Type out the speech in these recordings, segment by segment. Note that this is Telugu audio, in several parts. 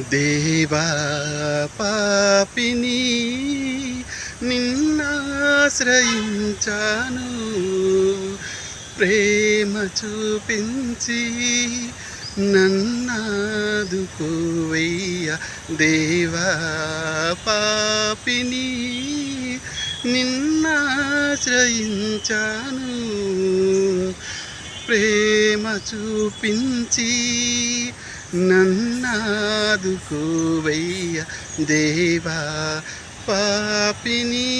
దేవా పాపిని నిన్నాశ్రయించాను. ప్రేమ చూపించి నన్నాదుకోవయ్య దేవా పాపిని నిన్నాశ్రయించాను. ప్రేమ చూపించి నన్నాదుకోవయ్య దేవా పాపిని.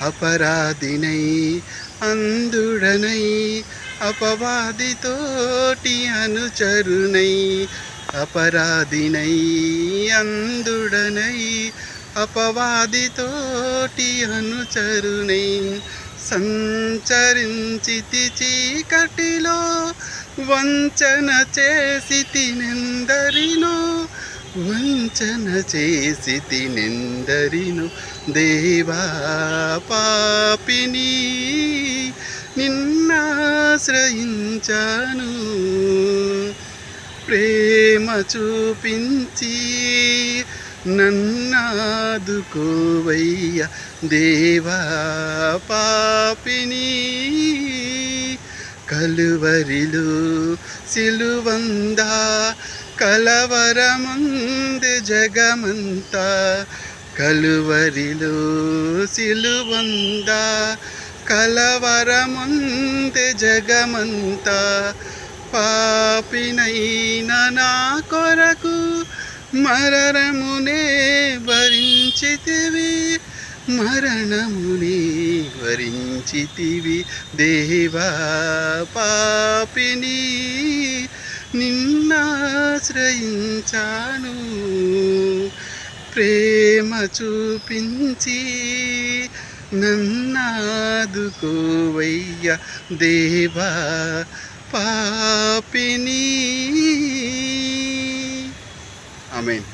అపరాధినై అందుడనై అపవాదితోటి అనుచరునై అపరాధినై అందుడనై అపవాదితోటి అనుచరునై సంచరించితి చీకటిలో వంచన చేసి తినెందరినో వంచన చేసి తినెందరిను దేవా పాపిని నిన్నాశ్రయించాను. ప్రేమ చూపించి నన్నాదుకోవయ్య దేవా పాపిని కలువరిలు సిలువంద కలవరముంది జగమంతా కలువరిలు సిలువంద కలవరముంది జగమంతా పాపినైన నా కొరకు మరరమునే భరించితివి. మరణముని వరించితివి దేవా పాపిని నిన్నాశ్రయించాను. ప్రేమ చూపించి నన్నాదుకోవయ్య దేవా పాపిని. ఆమెన్.